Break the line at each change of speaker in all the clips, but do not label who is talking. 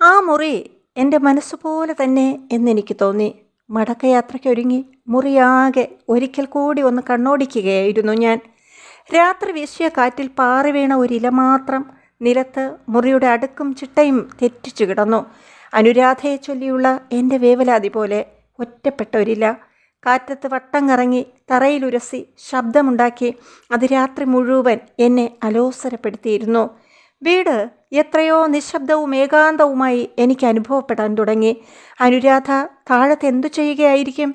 ആ മുറി എന്റെ മനസ്സുപോലെ തന്നെ എന്നെനിക്ക് തോന്നി. മടക്കയാത്രയ്ക്കൊരുങ്ങി മുറിയാകെ ഒരിക്കൽ കൂടി ഒന്ന് കണ്ണോടിക്കുകയായിരുന്നു ഞാൻ. രാത്രി വീശിയ കാറ്റിൽ പാറി വീണ ഒരില മാത്രം നിലത്ത് മുറിയുടെ അടുക്കും ചിട്ടയും തെറ്റിച്ചു കിടന്നു. അനുരാധയെ ചൊല്ലിയുള്ള എന്റെ വേവലാതി പോലെ ഒറ്റപ്പെട്ട ഒരില കാറ്റത്ത് വട്ടം കറങ്ങി തറയിലുരസി ശബ്ദമുണ്ടാക്കി. അത് രാത്രി മുഴുവൻ എന്നെ അലോസരപ്പെടുത്തിയിരുന്നു. വീട് എത്രയോ നിശബ്ദവും ഏകാന്തവുമായി എനിക്ക് അനുഭവപ്പെടാൻ തുടങ്ങി. അനുരാധ താഴത്ത് എന്തു ചെയ്യുകയായിരിക്കും?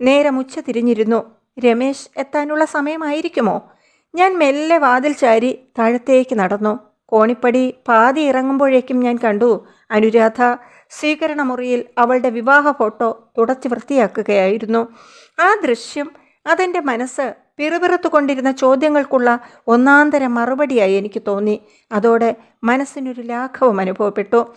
നേരം ഉച്ച തിരിഞ്ഞിരുന്നു. രമേശ് എത്താനുള്ള സമയമായിരിക്കുമോ? ഞാൻ മെല്ലെ വാതിൽ ചാരി താഴത്തേക്ക് നടന്നു. കോണിപ്പടി പാതി ഇറങ്ങുമ്പോഴേക്കും ഞാൻ കണ്ടു അനുരാധ സ്വീകരണമുറിയിൽ അവളുടെ വിവാഹ ഫോട്ടോ തുടച്ചു വൃത്തിയാക്കുകയായിരുന്നു. ആ ദൃശ്യം അതെന്റെ മനസ്സ് പിറുപിറുത്തുകൊണ്ടിരുന്ന ചോദ്യങ്ങൾക്കുള്ള ഒന്നാന്തര മറുപടിയായി എനിക്ക് തോന്നി. അതോടെ മനസ്സിനൊരു ലാഘവം അനുഭവപ്പെട്ടു.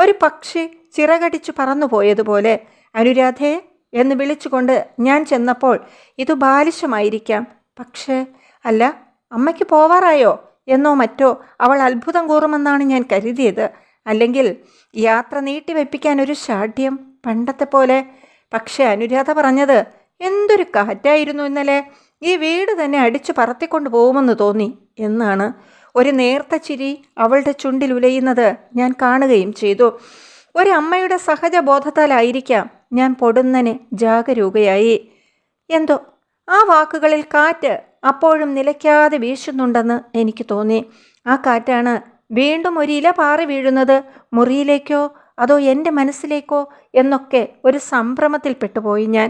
ഒരു പക്ഷി ചിറകടിച്ചു പറന്നുപോയതുപോലെ അനുരാധേ എന്ന് വിളിച്ചുകൊണ്ട് ഞാൻ ചെന്നപ്പോൾ ഇത് ബാലിശമായിരിക്കാം. പക്ഷേ അല്ല അമ്മയ്ക്ക് പോവാറായോ? എന്നോ മറ്റോ അവൾ അത്ഭുതം കൂറുമെന്നാണ് ഞാൻ കരുതിയത്. അല്ലെങ്കിൽ യാത്ര നീട്ടിവെപ്പിക്കാൻ ഒരു ഷാഠ്യം പണ്ടത്തെ പോലെ പക്ഷേ അനുരാധ പറഞ്ഞത് എന്തൊരു കാറ്റായിരുന്നു ഇന്നലെ. ഈ വീട് തന്നെ അടിച്ചു പറത്തിക്കൊണ്ട് പോകുമെന്ന് തോന്നി എന്നാണ് ഒരു നേർത്ത ചിരി അവളുടെ ചുണ്ടിൽ ഉലയുന്നത് ഞാൻ കാണുകയും ചെയ്തു. ഒരമ്മയുടെ സഹജ ബോധത്താലായിരിക്കാം ഞാൻ പൊടുന്നനെ ജാഗരൂകയായി. എന്തോ ആ വാക്കുകളിൽ കാറ്റ് അപ്പോഴും നിലയ്ക്കാതെ വീശുന്നുണ്ടെന്ന് എനിക്ക് തോന്നി. ആ കാറ്റാണ് വീണ്ടും ഒരു ഇല പാറി വീഴുന്നത് മുറിയിലേക്കോ അതോ എന്റെ മനസ്സിലേക്കോ എന്നൊക്കെ ഒരു സംഭ്രമത്തിൽ പെട്ടുപോയി ഞാൻ.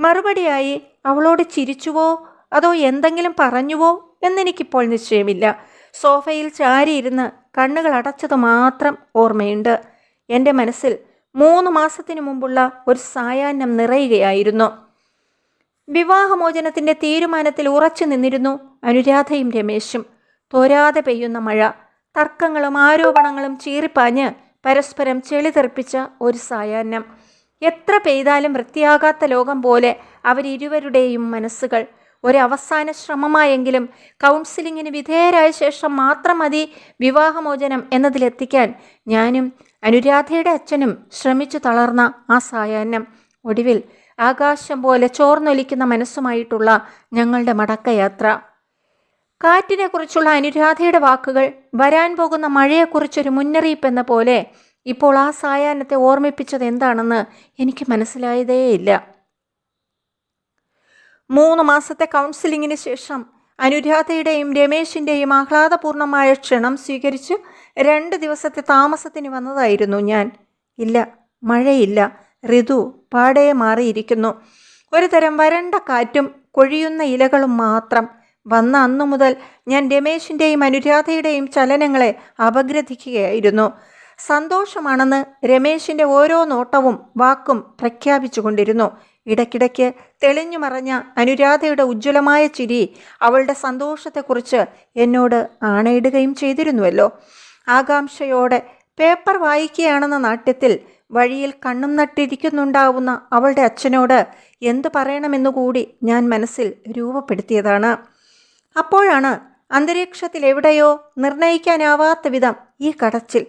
മറുപടിയായി അവളോട് ചിരിച്ചുവോ? അതോ എന്തെങ്കിലും പറഞ്ഞുവോ? എന്നെനിക്കിപ്പോൾ നിശ്ചയമില്ല. സോഫയിൽ ചാരിയിരുന്ന് കണ്ണുകൾ അടച്ചത് മാത്രം ഓർമ്മയുണ്ട്. എന്റെ മനസ്സിൽ മൂന്ന് മാസത്തിനു മുമ്പുള്ള ഒരു സായാഹ്നം നിറയുകയായിരുന്നു. വിവാഹമോചനത്തിന്റെ തീരുമാനത്തിൽ ഉറച്ചു നിന്നിരുന്നു അനുരാധയും രമേശും. തോരാതെ പെയ്യുന്ന മഴ തർക്കങ്ങളും ആരോപണങ്ങളും ചീറിപ്പാഞ്ഞ് പരസ്പരം ചെളി തെറിപ്പിച്ച ഒരു സായാഹ്നം. എത്ര പെയ്താലും വൃത്തിയാകാത്ത ലോകം പോലെ അവരിരുവരുടെയും മനസ്സുകൾ. ഒരവസാന ശ്രമമായെങ്കിലും കൗൺസിലിങ്ങിന് വിധേയരായ ശേഷം മാത്രം മതി വിവാഹമോചനം എന്നതിലെത്തിക്കാൻ ഞാനും അനുരാധയുടെ അച്ഛനും ശ്രമിച്ചു തളർന്ന ആ സായാഹ്നം. ഒടുവിൽ ആകാശം പോലെ ചോർന്നൊലിക്കുന്ന മനസ്സുമായിട്ടുള്ള ഞങ്ങളുടെ മടക്കയാത്ര. കാറ്റിനെക്കുറിച്ചുള്ള അനുരാധയുടെ വാക്കുകൾ വരാൻ പോകുന്ന മഴയെക്കുറിച്ചൊരു മുന്നറിയിപ്പ് എന്ന പോലെ ഇപ്പോൾ ആ സായാഹ്നത്തെ ഓർമ്മിപ്പിച്ചത് എന്താണെന്ന് എനിക്ക് മനസ്സിലായതേയില്ല. മൂന്ന് മാസത്തെ കൗൺസിലിങ്ങിന് ശേഷം അനുരാധയുടെയും രമേശിന്റെയും ആഹ്ലാദപൂർണമായ ക്ഷണം സ്വീകരിച്ച് രണ്ട് ദിവസത്തെ താമസത്തിന് വന്നതായിരുന്നു ഞാൻ. ഇല്ല മഴയില്ല. ഋതു പാടെ മാറിയിരിക്കുന്നു. ഒരു തരം വരണ്ട കാറ്റും കൊഴിയുന്ന ഇലകളും മാത്രം. വന്ന അന്നു മുതൽ ഞാൻ രമേശിന്റെയും അനുരാധയുടെയും ചലനങ്ങളെ അപഗ്രഥിക്കുകയായിരുന്നു. സന്തോഷമാണെന്ന് രമേശിന്റെ ഓരോ നോട്ടവും വാക്കും പ്രഖ്യാപിച്ചുകൊണ്ടിരുന്നു. ഇടയ്ക്കിടയ്ക്ക് തെളിഞ്ഞു മറഞ്ഞ അനുരാധയുടെ ഉജ്ജ്വലമായ ചിരി അവളുടെ സന്തോഷത്തെക്കുറിച്ച് എന്നോട് ആണയിടുകയും ചെയ്തിരുന്നുവല്ലോ. ആകാംക്ഷയോടെ പേപ്പർ വായിക്കുകയാണെന്ന നാട്യത്തിൽ വഴിയിൽ കണ്ണും നട്ടിരിക്കുന്നുണ്ടാവുന്ന അവളുടെ അച്ഛനോട് എന്തു പറയണമെന്നുകൂടി ഞാൻ മനസ്സിൽ രൂപപ്പെടുത്തിയതാണ്. അപ്പോഴാണ് അന്തരീക്ഷത്തിൽ എവിടെയോ നിർണയിക്കാനാവാത്ത വിധം ഈ കടച്ചിൽ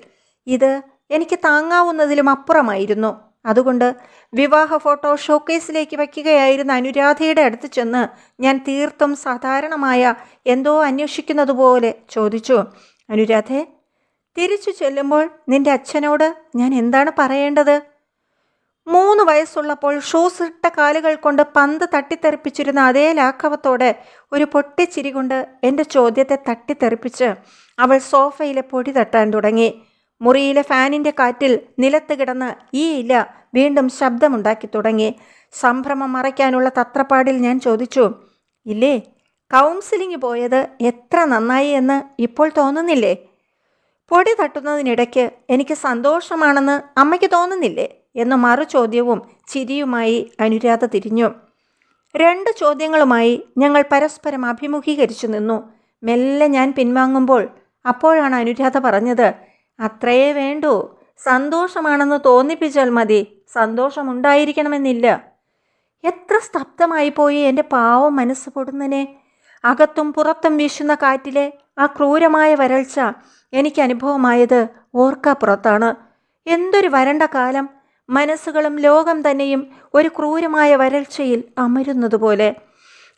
ഇത് എനിക്ക് താങ്ങാവുന്നതിലും അപ്പുറമായിരുന്നു. അതുകൊണ്ട് വിവാഹ ഫോട്ടോ ഷോക്കേസിലേക്ക് വയ്ക്കുകയായിരുന്ന അനുരാധയുടെ അടുത്ത് ചെന്ന് ഞാൻ തീർത്തും സാധാരണമായ എന്തോ അന്വേഷിക്കുന്നതുപോലെ ചോദിച്ചു അനുരാധെ തിരിച്ചു ചെല്ലുമ്പോൾ നിന്റെ അച്ഛനോട് ഞാൻ എന്താണ് പറയേണ്ടത്? മൂന്ന് വയസ്സുള്ളപ്പോൾ ഷൂസ് ഇട്ട കാലുകൾ കൊണ്ട് പന്ത് തട്ടിത്തെറിപ്പിച്ചിരുന്ന അതേ ലാഘവത്തോടെ ഒരു പൊട്ടിച്ചിരി കൊണ്ട് എന്റെ ചോദ്യത്തെ തട്ടിത്തെറിപ്പിച്ച് അവൾ സോഫയിലെ പൊടി തട്ടാൻ തുടങ്ങി. മുറിയിലെ ഫാനിന്റെ കാറ്റിൽ നിലത്ത് കിടന്ന് ഈ ഇല വീണ്ടും ശബ്ദമുണ്ടാക്കി തുടങ്ങി. സംഭ്രമം മറയ്ക്കാനുള്ള തത്രപ്പാടിൽ ഞാൻ ചോദിച്ചു ഇല്ലേ കൗൺസിലിംഗ് പോയത് എത്ര നന്നായി എന്ന് ഇപ്പോൾ തോന്നുന്നില്ലേ? പൊടി തട്ടുന്നതിനിടയ്ക്ക് എനിക്ക് സന്തോഷമാണെന്ന് അമ്മയ്ക്ക് തോന്നുന്നില്ലേ? എന്ന മറു ചോദ്യവും ചിരിയുമായി അനുരാധ തിരിഞ്ഞു. രണ്ട് ചോദ്യങ്ങളുമായി ഞങ്ങൾ പരസ്പരം അഭിമുഖീകരിച്ചു നിന്നു. മെല്ലെ ഞാൻ പിൻവാങ്ങുമ്പോൾ അപ്പോഴാണ് അനുരാധ പറഞ്ഞത് അത്രയേ വേണ്ടൂ. സന്തോഷമാണെന്ന് തോന്നിപ്പിച്ചാൽ മതി. സന്തോഷമുണ്ടായിരിക്കണമെന്നില്ല. എത്ര സ്തബ്ധമായി പോയി എന്റെ പാവം മനസ്സ് പൊടുന്നനെ. അകത്തും പുറത്തും വീശുന്ന കാറ്റിലെ ആ ക്രൂരമായ വരൾച്ച എനിക്ക് അനുഭവമായത് ഓർക്കാപ്പുറത്താണ്. എന്തൊരു വരണ്ട കാലം. മനസ്സുകളും ലോകം തന്നെയും ഒരു ക്രൂരമായ വരൾച്ചയിൽ അമരുന്നതുപോലെ.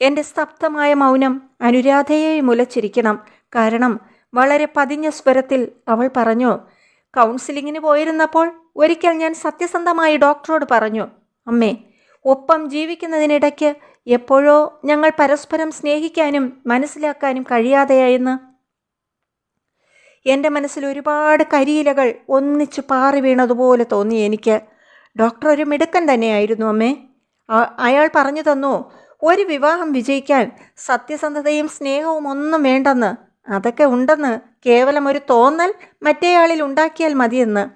എന്റെ സ്തബ്ധമായ മൗനം അനുരാധയെ മുലച്ചിരിക്കണം കാരണം വളരെ പതിഞ്ഞ സ്വരത്തിൽ അവൾ പറഞ്ഞു കൗൺസിലിങ്ങിന് പോയിരുന്നപ്പോൾ ഒരിക്കൽ ഞാൻ സത്യസന്ധമായി ഡോക്ടറോട് പറഞ്ഞു അമ്മേ ഒപ്പം ജീവിക്കുന്നതിനിടയ്ക്ക് എപ്പോഴോ ഞങ്ങൾ പരസ്പരം സ്നേഹിക്കാനും മനസ്സിലാക്കാനും കഴിയാതെയായെന്ന്. എന്റെ മനസ്സിൽ ഒരുപാട് കരിയിലകൾ ഒന്നിച്ച് പാറി വീണതുപോലെ തോന്നി എനിക്ക്. ഡോക്ടർ ഒരു മിടുക്കൻ തന്നെയായിരുന്നു അമ്മേ. അയാൾ പറഞ്ഞു തന്നു ഒരു വിവാഹം വിജയിക്കാൻ സത്യസന്ധതയും സ്നേഹവും ഒന്നും വേണ്ടെന്ന്. അതൊക്കെ ഉണ്ടെന്ന് കേവലം ഒരു തോന്നൽ മറ്റേയാളിൽ ഉണ്ടാക്കിയാൽ മതിയെന്ന്.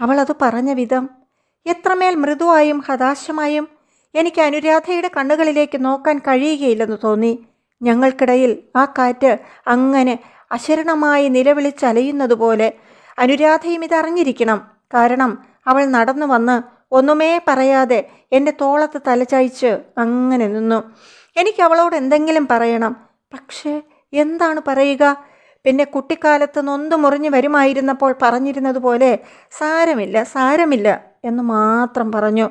അവൾ അത് പറഞ്ഞ വിധം എത്രമേൽ മൃദുവായും ഹതാശമായും എനിക്ക് അനുരാധയുടെ കണ്ണുകളിലേക്ക് നോക്കാൻ കഴിയുകയില്ലെന്ന് തോന്നി. ഞങ്ങൾക്കിടയിൽ ആ കാറ്റ് അങ്ങനെ അശരണമായി നിലവിളിച്ചലയുന്നതുപോലെ അനുരാധയും ഇതറിഞ്ഞിരിക്കണം. കാരണം അവൾ നടന്നു വന്ന് ഒന്നുമേ പറയാതെ എന്റെ തോളത്ത് തലചായിച്ച് അങ്ങനെ നിന്നു. എനിക്ക് അവളോട് എന്തെങ്കിലും പറയണം. പക്ഷേ എന്താണ് പറയുക? പിന്നെ കുട്ടിക്കാലത്ത് നൊന്തു മുറിഞ്ഞു വരുമായിരുന്നപ്പോൾ പറഞ്ഞിരുന്നത് പോലെ സാരമില്ല സാരമില്ല എന്ന് മാത്രം പറഞ്ഞു.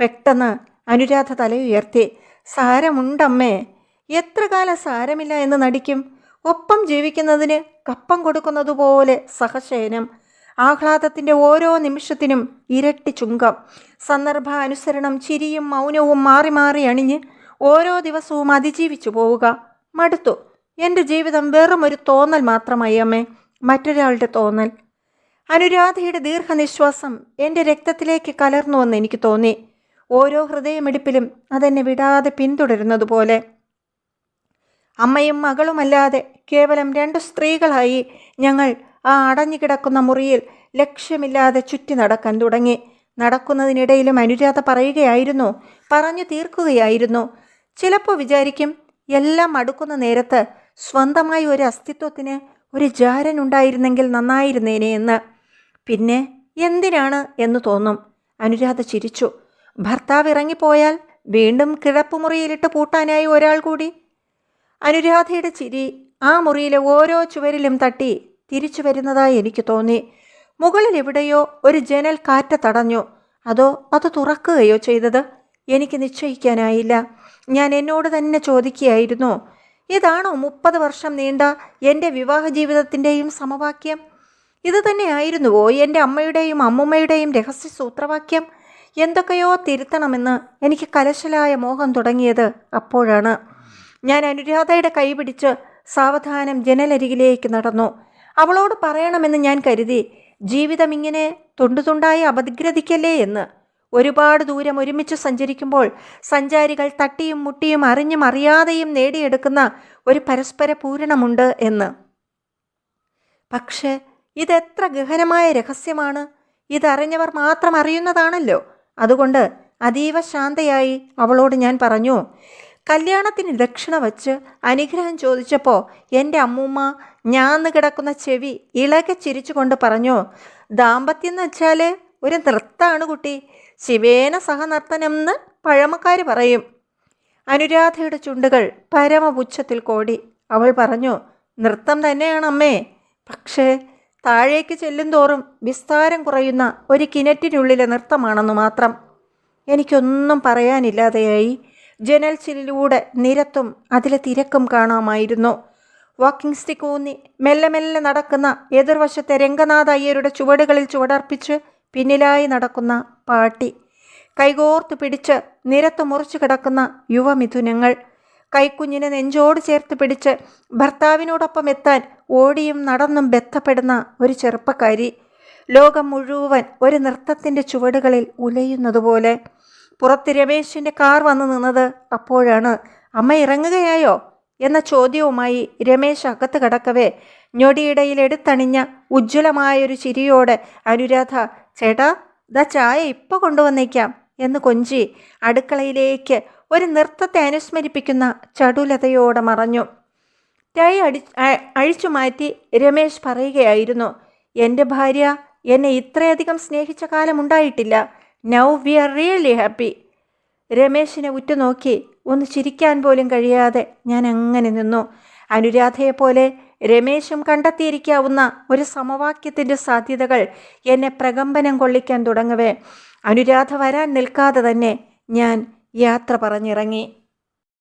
പെട്ടെന്ന് അനുരാധ തല ഉയർത്തി. സാരമുണ്ടമ്മേ എത്ര കാലം സാരമില്ല എന്ന് നടിക്കും? ഒപ്പം ജീവിക്കുന്നതിന് കപ്പം കൊടുക്കുന്നതുപോലെ സഹശയനം. ആഹ്ലാദത്തിന്റെ ഓരോ നിമിഷത്തിനും ഇരട്ടി ചുങ്കം. സന്ദർഭാനുസരണം ചിരിയും മൗനവും മാറി മാറി അണിഞ്ഞ് ഓരോ ദിവസവും അതിജീവിച്ചു പോവുക. മടുത്തു. എന്റെ ജീവിതം വെറും ഒരു തോന്നൽ മാത്രമായി അമ്മേ. മറ്റൊരാളുടെ തോന്നൽ. അനുരാധയുടെ ദീർഘനിശ്വാസം എന്റെ രക്തത്തിലേക്ക് കലർന്നുവെന്ന് എനിക്ക് തോന്നി. ഓരോ ഹൃദയമിടിപ്പിലും അതെന്നെ വിടാതെ പിന്തുടരുന്നതുപോലെ. അമ്മയും മകളുമല്ലാതെ കേവലം രണ്ട് സ്ത്രീകളായി ഞങ്ങൾ ആ അടഞ്ഞുകിടക്കുന്ന മുറിയിൽ ലക്ഷ്യമില്ലാതെ ചുറ്റി നടക്കാൻ തുടങ്ങി. നടക്കുന്നതിനിടയിലും അനുരാധ പറയുകയായിരുന്നു പറഞ്ഞു തീർക്കുകയായിരുന്നു. ചിലപ്പോൾ വിചാരിക്കും എല്ലാം അടുക്കുന്ന നേരത്ത് സ്വന്തമായി ഒരു അസ്തിത്വത്തിന് ഒരു ജാരൻ ഉണ്ടായിരുന്നെങ്കിൽ നന്നായിരുന്നേനെ എന്ന്. പിന്നെ എന്തിനാണ് എന്ന് തോന്നും. അനുരാധ ചിരിച്ചു. ഭർത്താവ് ഇറങ്ങിപ്പോയാൽ വീണ്ടും കിടപ്പുമുറിയിലിട്ട് പൂട്ടാനായി ഒരാൾ കൂടി. അനുരാധയുടെ ചിരി ആ മുറിയിലെ ഓരോ ചുവരിലും തട്ടി തിരിച്ചു വരുന്നതായി എനിക്ക് തോന്നി. മുകളിൽ എവിടെയോ ഒരു ജനൽ കാറ്റ തടഞ്ഞു. അതോ അത് തുറക്കുകയോ ചെയ്തത് എനിക്ക് നിശ്ചയിക്കാനായില്ല. ഞാൻ എന്നോട് തന്നെ ചോദിക്കുകയായിരുന്നു. ഇതാണോ മുപ്പത് വർഷം നീണ്ട എന്റെ വിവാഹ ജീവിതത്തിന്റെയും സമവാക്യം? ഇത് തന്നെയായിരുന്നുവോ എന്റെ അമ്മയുടെയും അമ്മുമ്മയുടെയും രഹസ്യ സൂത്രവാക്യം? എന്തൊക്കെയോ തിരുത്തണമെന്ന് എനിക്ക് കലശലായ മോഹം തുടങ്ങിയത് അപ്പോഴാണ്. ഞാൻ അനുരാധയുടെ കൈപിടിച്ച് സാവധാനം ജനലരികിലേക്ക് നടന്നു. അവളോട് പറയണമെന്ന് ഞാൻ കരുതി. ജീവിതം ഇങ്ങനെ തുണ്ടുതുണ്ടായി അപഗ്രഥിക്കല്ലേ എന്ന്. ഒരുപാട് ദൂരം ഒരുമിച്ച് സഞ്ചരിക്കുമ്പോൾ സഞ്ചാരികൾ തട്ടിയും മുട്ടിയും അറിഞ്ഞും അറിയാതെയും നേടിയെടുക്കുന്ന ഒരു പരസ്പര പൂരണമുണ്ട് എന്ന്. പക്ഷേ ഇതെത്ര ഗഹനമായ രഹസ്യമാണ്. ഇതറിഞ്ഞവർ മാത്രം അറിയുന്നതാണല്ലോ. അതുകൊണ്ട് അതീവ ശാന്തയായി അവളോട് ഞാൻ പറഞ്ഞു കല്യാണത്തിന് ദക്ഷിണ വച്ച് അനുഗ്രഹം ചോദിച്ചപ്പോൾ എന്റെ അമ്മൂമ്മ ഞാന്ന് കിടക്കുന്ന ചെവി ഇളകെ ചിരിച്ചുകൊണ്ട് പറഞ്ഞു ദാമ്പത്യം എന്ന് വെച്ചാൽ ഒരു നൃത്തമാണ് കുട്ടി. ശിവേന എന്ന് പഴമക്കാർ പറയും. അനുരാധയുടെ ചുണ്ടുകൾ പരമപുച്ഛത്തിൽ കോടി. അവൾ പറഞ്ഞു നൃത്തം തന്നെയാണ് അമ്മേ. പക്ഷേ താഴേക്ക് ചെല്ലുന്തോറും വിസ്താരം കുറയുന്ന ഒരു കിണറ്റിനുള്ളിലെ നൃത്തമാണെന്ന് മാത്രം. എനിക്കൊന്നും പറയാനില്ലാതെയായി. ജനൽ ചില്ലിലൂടെ നിരത്തും അതിലെ തിരക്കും കാണാമായിരുന്നു. വാക്കിംഗ് സ്റ്റിക്ക് ഊന്നി മെല്ലെ മെല്ലെ നടക്കുന്ന എതിർവശത്തെ രംഗനാഥ അയ്യരുടെ ചുവടുകളിൽ ചുവടർപ്പിച്ച് പിന്നിലായി നടക്കുന്ന പാട്ടി. കൈകോർത്ത് പിടിച്ച് നിരത്ത് മുറിച്ചു കിടക്കുന്ന യുവമിഥുനങ്ങൾ. കൈക്കുഞ്ഞിനെ നെഞ്ചോട് ചേർത്ത് പിടിച്ച് ഭർത്താവിനോടൊപ്പം എത്താൻ ഓടിയും നടന്നും ബന്ധപ്പെടുന്ന ഒരു ചെറുപ്പക്കാരി. ലോകം മുഴുവൻ ഒരു നൃത്തത്തിന്റെ ചുവടുകളിൽ ഉലയുന്നതുപോലെ. പുറത്ത് രമേശിന്റെ കാർ വന്നു നിന്നത് അപ്പോഴാണ് അമ്മ ഇറങ്ങുകയായോ? എന്ന ചോദ്യവുമായി രമേശ് അകത്ത് കടക്കവേ ഞൊടിയിടയിൽ എടുത്തണിഞ്ഞ ഉജ്ജ്വലമായൊരു ചിരിയോടെ അനുരാധ ചേട്ടാ ദാ ചായ ഇപ്പോൾ കൊണ്ടുവന്നേക്കാം എന്ന് കൊഞ്ചി അടുക്കളയിലേക്ക് ഒരു നൃത്തത്തെ അനുസ്മരിപ്പിക്കുന്ന ചടുലതയോടെ മറഞ്ഞു. ടൈ അടി അഴിച്ചു മാറ്റി രമേശ് പറയുകയായിരുന്നു എന്റെ ഭാര്യ എന്നെ ഇത്രയധികം സ്നേഹിച്ച കാലം ഉണ്ടായിട്ടില്ല. Now we are really happy രമേശിനെ ഉറ്റുനോക്കി ഒന്ന് ചിരിക്കാൻ പോലും കഴിയാതെ ഞാൻ അങ്ങനെ നിന്നു. അനുരാധയെപ്പോലെ രമേശും കണ്ടെത്തിയിരിക്കാവുന്ന ഒരു സമവാക്യത്തിന്റെ സാധ്യതകൾ എന്നെ പ്രകമ്പനം കൊള്ളിക്കാൻ തുടങ്ങവേ. അനുരാധ വരാൻ നിൽക്കാതെ തന്നെ ഞാൻ യാത്ര പറഞ്ഞിറങ്ങി.